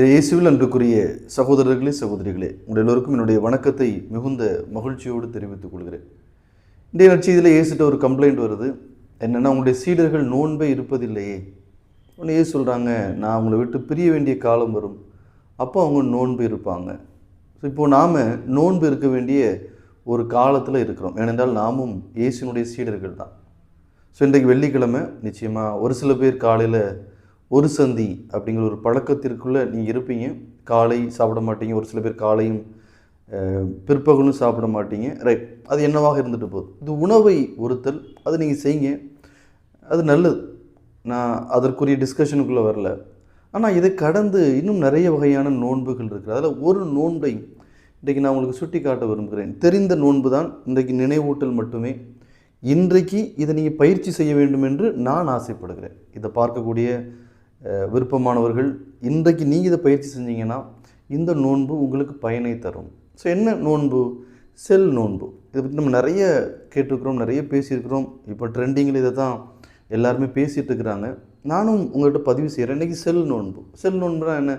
இயேசுவில் அன்றுக்குரிய சகோதரர்களே சகோதரிகளே உங்கள் எல்லோருக்கும் என்னுடைய வணக்கத்தை மிகுந்த மகிழ்ச்சியோடு தெரிவித்துக் கொள்கிறேன். இன்றைய நற்செய்தியில் இயேசுட்ட ஒரு கம்ப்ளைண்ட் வருது. என்னென்னா உங்களுடைய சீடர்கள் நோன்பே இருப்பதில்லையே. ஒன்று ஏசு சொல்கிறாங்க நான் அவங்கள விட்டு பிரிய வேண்டிய காலம் வரும். அப்போ அவங்க நோன்பு இருப்பாங்க. ஸோ இப்போது நாம் நோன்பு இருக்க வேண்டிய ஒரு காலத்தில் இருக்கிறோம். ஏனென்றால் நாமும் இயேசுனுடைய சீடர்கள் தான். ஸோ இன்றைக்கு வெள்ளிக்கிழமை நிச்சயமாக ஒரு சில பேர் காலையில் ஒரு சந்தி அப்படிங்கிற ஒரு பழக்கத்திற்குள்ளே நீங்கள் இருப்பீங்க. காலை சாப்பிட மாட்டீங்க. ஒரு சில பேர் காலையும் பிற்பகலும் சாப்பிட மாட்டீங்க. ரைட். அது என்னவாக இருந்துட்டு போகுது? இது உணவை ஒருத்தல் அது நீங்கள் செய்யுங்க. அது நல்லது. நான் அதற்குரிய டிஸ்கஷனுக்குள்ளே வரல. ஆனால் இதை கடந்து இன்னும் நிறைய வகையான நோன்புகள் இருக்குது அதில் ஒரு நோன்பை இன்றைக்கு நான் உங்களுக்கு சுட்டி காட்ட விரும்புகிறேன். தெரிந்த நோன்பு தான் இன்றைக்கு நினைவூட்டல் மட்டுமே. இன்றைக்கு இதை நீங்கள் பயிற்சி செய்ய வேண்டும் என்று நான் ஆசைப்படுகிறேன். இதை பார்க்கக்கூடிய விருப்பமானவர்கள் இன்றைக்கு நீங்கள் இதை பயிற்சி செஞ்சீங்கன்னா இந்த நோன்பு உங்களுக்கு பயனை தரும். ஸோ என்ன நோன்பு? செல் நோன்பு. இதை பற்றி நம்ம நிறைய கேட்டிருக்கிறோம் நிறைய பேசியிருக்கிறோம். இப்போ ட்ரெண்டிங்கில் இதை தான் எல்லாருமே பேசிகிட்டு இருக்கிறாங்க. நானும் உங்கள்கிட்ட பதிவு செய்கிறேன். இன்றைக்கி செல் நோன்பு. செல் நோன்புனா என்ன?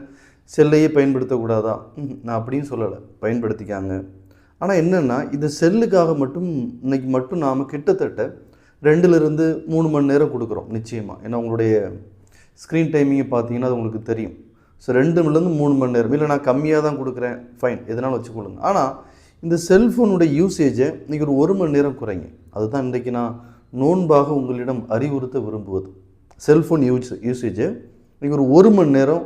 செல்லையே பயன்படுத்தக்கூடாதா? நான் அப்படியும் சொல்லலை. பயன்படுத்திக்காங்க. ஆனால் என்னென்னா இந்த செல்லுக்காக மட்டும் இன்னைக்கு மட்டும் நாம் கிட்டத்தட்ட ரெண்டுலேருந்து மூணு மணி நேரம் கொடுக்குறோம் நிச்சயமாக ஏன்னா உங்களுடைய ஸ்க்ரீன் டைமிங்கை பார்த்தீங்கன்னா அது உங்களுக்கு தெரியும். ஸோ ரெண்டு மணிலேருந்து மூணு மணி நேரம். இல்லை நான் கம்மியாக தான் கொடுக்குறேன். ஃபைன் எதனாலும் வச்சுக்கொள்ளுங்க. ஆனால் இந்த செல்ஃபோனுடைய யூசேஜை இன்றைக்கி ஒரு ஒரு மணி நேரம் குறைங்க. அதுதான் இன்றைக்கி நான் நோன்பாக உங்களிடம் அறிவுறுத்த விரும்புவது. செல்ஃபோன் யூஸ் யூசேஜை இன்றைக்கி ஒரு ஒரு மணி நேரம்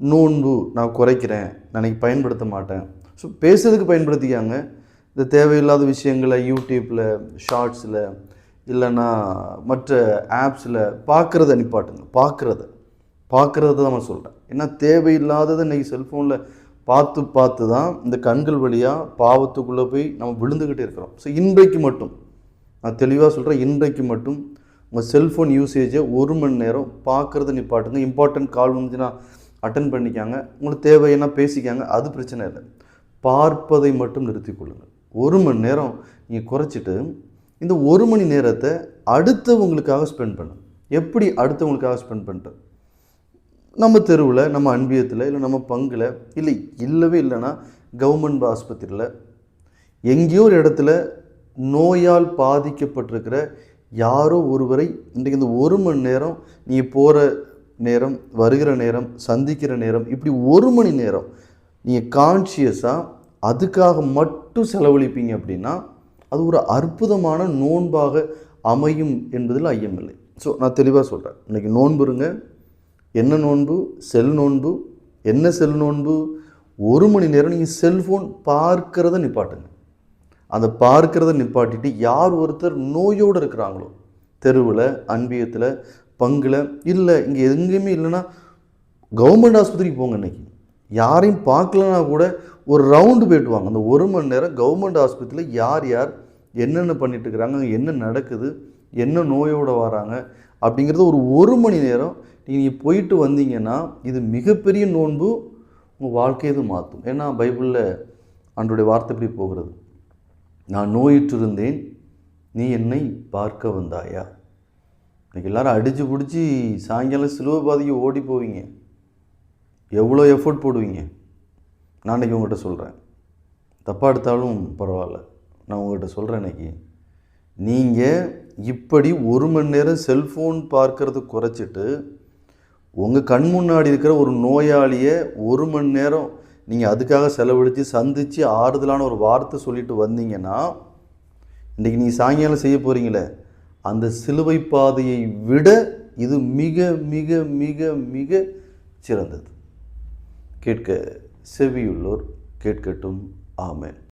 நோன்பு நான் குறைக்கிறேன். நான் இன்னைக்கு பயன்படுத்த மாட்டேன். ஸோ பேசுறதுக்கு பயன்படுத்திக்காங்க. இந்த தேவையில்லாத விஷயங்களை யூடியூப்பில் ஷார்ட்ஸில் இல்லைன்னா மற்ற ஆப்ஸில் பார்க்குறத நிப்பாட்டுங்க. பார்க்குறத. பார்க்குறத தான் நான் சொல்கிறேன் ஏன்னா தேவையில்லாததை இன்றைக்கி செல்ஃபோனில் பார்த்து பார்த்து தான் இந்த கண்கள் வழியாக பாவத்துக்குள்ளே போய் நம்ம விழுந்துக்கிட்டே இருக்கிறோம். ஸோ இன்றைக்கு மட்டும் நான் தெளிவாக சொல்கிறேன் இன்றைக்கு மட்டும் உங்கள் செல்ஃபோன் யூசேஜை ஒரு மணி நேரம் பார்க்குறத நிப்பாட்டுங்க. இம்பார்ட்டன்ட் கால் வந்துச்சுன்னா அட்டன் பண்ணிக்காங்க. உங்களுக்கு தேவைன்னா பேசிக்காங்க. அது பிரச்சனை இல்லை. பார்ப்பதை மட்டும் நிறுத்திக்கொள்ளுங்கள் ஒரு மணி நேரம் நீங்கள் குறைச்சிட்டு இந்த ஒரு மணி நேரத்தை அடுத்தவங்களுக்காக ஸ்பெண்ட் பண்ணும் எப்படி அடுத்தவங்களுக்காக ஸ்பெண்ட் பண்ணுறது நம்ம தெருவில் நம்ம அன்பியத்தில் இல்லை நம்ம பங்கில் இல்லை இல்லவே இல்லைன்னா கவர்மெண்ட் ஆஸ்பத்திரியில் எங்கேயோ ஒரு இடத்துல நோயால் பாதிக்கப்பட்டிருக்கிற யாரோ ஒருவரை இன்றைக்கு இந்த ஒரு மணி நேரம் நீங்கள் போகிற நேரம் வருகிற நேரம் சந்திக்கிற நேரம் இப்படி ஒரு மணி நேரம் நீங்கள் கான்ஷியஸாக அதுக்காக மட்டும் செலவழிப்பீங்க அப்படின்னா அது ஒரு அற்புதமான நோன்பாக அமையும் என்பதில் ஐயமில்லை ஸோ நான் தெளிவாக சொல்கிறேன் இன்றைக்கி நோன்பு இருங்க. என்ன நோன்பு? செல் நோன்பு. என்ன செல் நோன்பு? ஒரு மணி நேரம் நீங்கள் செல்ஃபோன் பார்க்கிறத நிப்பாட்டுங்க. அந்த பார்க்கிறத நிப்பாட்டிட்டு யார் ஒருத்தர் நோயோடு இருக்கிறாங்களோ தெருவில் அன்பியத்தில் பங்கில் இல்லை இங்கே எங்கேயுமே இல்லைன்னா கவர்மெண்ட் ஆஸ்பத்திரிக்கு போங்க இன்னைக்கு. யாரையும் பார்க்கலனா கூட ஒரு ரவுண்டு போயிட்டு வாங்க அந்த ஒரு மணி நேரம் கவர்மெண்ட் ஆஸ்பத்திரியில் யார் யார் என்னென்ன பண்ணிட்டு இருக்கிறாங்க என்ன நடக்குது என்ன நோயோடு வராங்க அப்படிங்கிறது ஒரு ஒரு மணி நேரம் நீங்கள் போயிட்டு வந்தீங்கன்னா இது மிகப்பெரிய நோன்பு உங்கள் வாழ்க்கையை இது மாற்றும். ஏன்னா பைபிளில் அன்றைய வார்த்தை எப்படி போகிறது? நான் நோயிற்றிருந்தேன் நீ என்னை பார்க்க வந்தாயா? இன்றைக்கி எல்லோரும் அடித்து பிடிச்சி சாயங்காலம் சிலுவை பாதைக்கு ஓடி போவீங்க. எவ்வளோ எஃபோர்ட் போடுவீங்க? நான் இன்றைக்கி உங்கள்கிட்ட சொல்கிறேன் தப்பாக எடுத்தாலும் பரவாயில்ல. நான் உங்கள்கிட்ட சொல்கிறேன் இன்றைக்கி நீங்கள் இப்படி ஒரு மணி நேரம் செல்ஃபோன் பார்க்கறது குறைச்சிட்டு உங்கள் கண் முன்னாடி இருக்கிற ஒரு நோயாளியை ஒரு மணி நேரம் நீங்கள் அதுக்காக செலவழித்து சந்தித்து ஆறுதலான ஒரு வார்த்தை சொல்லிட்டு வந்தீங்கன்னா இன்றைக்கி நீங்கள் சாயங்காலம் செய்ய போகிறீங்களே அந்த சிலுவை பாதையை விட இது மிக மிக மிக மிக சிறந்தது. கேட்க செவியுள்ளோர் கேட்கட்டும். ஆமேன்.